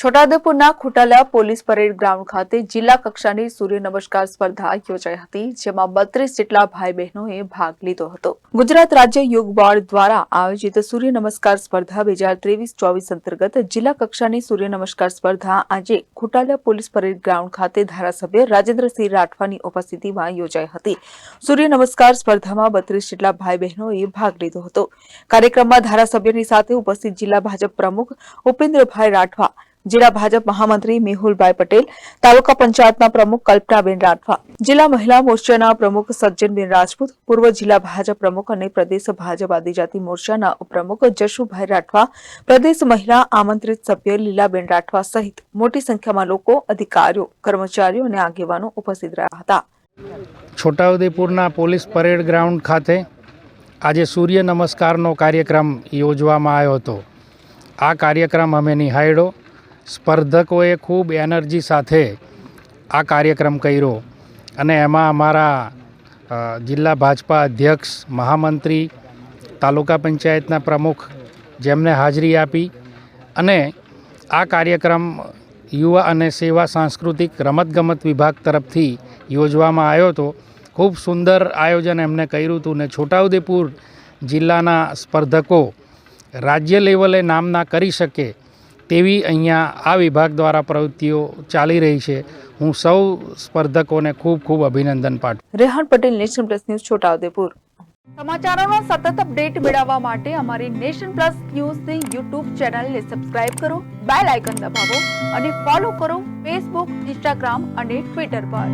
છોટાઉદેપુરના ખોટાલા police parade ground ખાતે જિલ્લા કક્ષાની સૂર્ય નમસ્કાર સ્પર્ધા યોજાઈ હતી, જેમાં બત્રીસ જેટલા ભાઈ બહેનોએ ભાગ લીધો હતો. ગુજરાત રાજ્ય યોગ બોર્ડ દ્વારા આયોજિત સૂર્ય નમસ્કાર સ્પર્ધા બે હજાર અંતર્ગત જિલ્લા કક્ષાની સૂર્ય નમસ્કાર સ્પર્ધા આજે ખોટાલા પોલીસ પરેડ ગ્રાઉન્ડ ખાતે ધારાસભ્ય રાજેન્દ્રસિંહ રાઠવાની ઉપસ્થિતિમાં યોજાઈ હતી. સૂર્ય નમસ્કાર સ્પર્ધામાં બત્રીસ જેટલા ભાઈ બહેનોએ ભાગ લીધો હતો. કાર્યક્રમમાં ધારાસભ્યની સાથે ઉપસ્થિત જિલ્લા ભાજપ પ્રમુખ ઉપેન્દ્રભાઈ રાઠવા જિલ્લા ભાજપ મહામંત્રી મેહુલભાઈ પટેલ, તાલુકા પંચાયતના પ્રમુખ કલ્પનાબેન રાઠવા, જિલ્લા મહિલા મોરચાના પ્રમુખ સજ્જનબેન રાજપૂત, પૂર્વ જિલ્લા ભાજપ પ્રમુખ અને પ્રદેશ ભાજપ આદિજાતિ મોરચાના ઉપપ્રમુખ જશુભાઈ રાઠવા, પ્રદેશ મહિલા આમંત્રિત સભ્ય લીલાબેન રાઠવા સહિત મોટી સંખ્યામાં લોકો, અધિકારીઓ, કર્મચારીઓ અને આગેવાનો ઉપસ્થિત રહ્યા હતા. છોટાઉદેપુરના પોલીસ પરેડ ગ્રાઉન્ડ ખાતે આજે સૂર્ય નમસ્કારનો કાર્યક્રમ યોજવામાં આવ્યો હતો. આ કાર્યક્રમ અમે નિહાળ્યો. સ્પર્ધકોએ ખૂબ એનર્જી સાથે આ કાર્યક્રમ કર્યો અને એમાં અમારા જિલ્લા ભાજપા અધ્યક્ષ, મહામંત્રી, તાલુકા પંચાયતના પ્રમુખ જેમને હાજરી આપી અને આ કાર્યક્રમ યુવા અને સેવા સાંસ્કૃતિક રમતગમત વિભાગ તરફથી યોજવામાં આવ્યો હતો. ખૂબ સુંદર આયોજન એમને કર્યું હતું ને છોટાઉદેપુર જિલ્લાના સ્પર્ધકો રાજ્ય લેવલે નામના કરી શકે તેવી અહીંયા આ વિભાગ દ્વારા પ્રવૃત્તિઓ ચાલી રહી છે. હું સૌ સ્પર્ધકોને ખૂબ ખૂબ અભિનંદન પાઠવું Rehan Patel nation plus news Chhota Udepur. સમાચારોનો સતત અપડેટ મેળવવા માટે અમારી નેશન પ્લસ ન્યૂઝની યુટ્યુબ ચેનલને સબસ્ક્રાઇબ કરો બેલ આઇકન દબાવો અને ફોલો કરો ફેસબુક ઇન્સ્ટાગ્રામ અને ટ્વિટર પર.